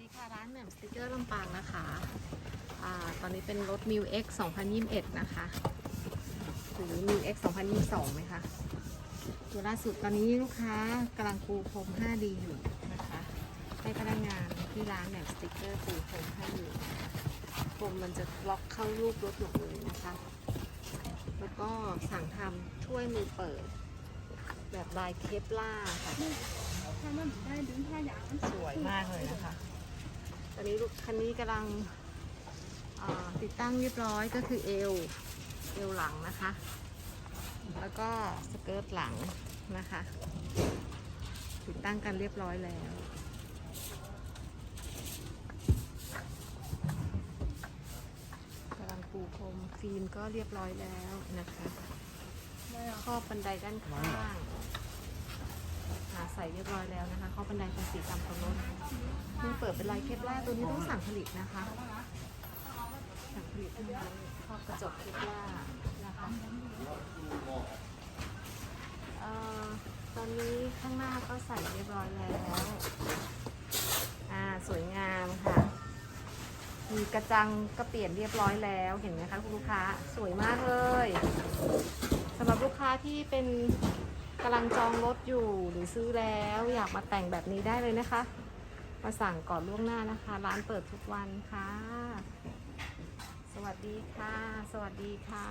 ดีค่ะร้านแหม่มสติกเกอร์ลำปางนะคะอาตอนนี้เป็นรถมิวสองพันยี่สิบเอ็ดนะคะ หรือมิสิบสองไหมคะตัวล่าสุดตอนนี้ลูกค้ากำลังปูพรม 5D อยู่นะคะ ให้พนักงานที่ร้านแหม่มสติกเกอร์ปูพรมให้อยู่พรมมันจะล็อกเข้ารูปรถหมดเลยนะคะ แล้วก็สั่งทำช่วยมือเปิด แบบลายเคปล่าค่ะ สวยมากเลยนะคะ อนนี้ลูกคันนี้กำลังติดตั้งเรียบร้อยก็คือเอว เอวหลังนะคะ แล้วก็สเกิร์ตหลังนะคะ ติดตั้งกันเรียบร้อยแล้วกำลังปูพรมฟิล์มก็เรียบร้อยแล้วนะคะครอบบันไดด้านข้างอ่าใส่เรียบร้อยแล้วนะคะครอบบันไดเป็นสีดำของรถเพิ่ง เปิดเป็นลายเคปล่าตัวนี้ต้องสั่งผลิตนะคะ สั่งผลิตเท่านั้นครอบกระจกเคปล่านะคะเอ่อตอนนี้ข้างหน้าก็ใส่เรียบร้อยแล้วอ่าสวยงามค่ะ มีกระจังก็เปลี่ยนเรียบร้อยแล้วเห็นไหมคะคุณลูกค้าสวยมากเลยสำหรับลูกค้าที่เป็นกำลังจองรถอยู่หรือซื้อแล้วอยากมาแต่งแบบนี้ได้เลยนะคะ มาสั่งก่อนล่วงหน้านะคะ ร้านเปิดทุกวันค่ะ สวัสดีค่ะ สวัสดีค่ะ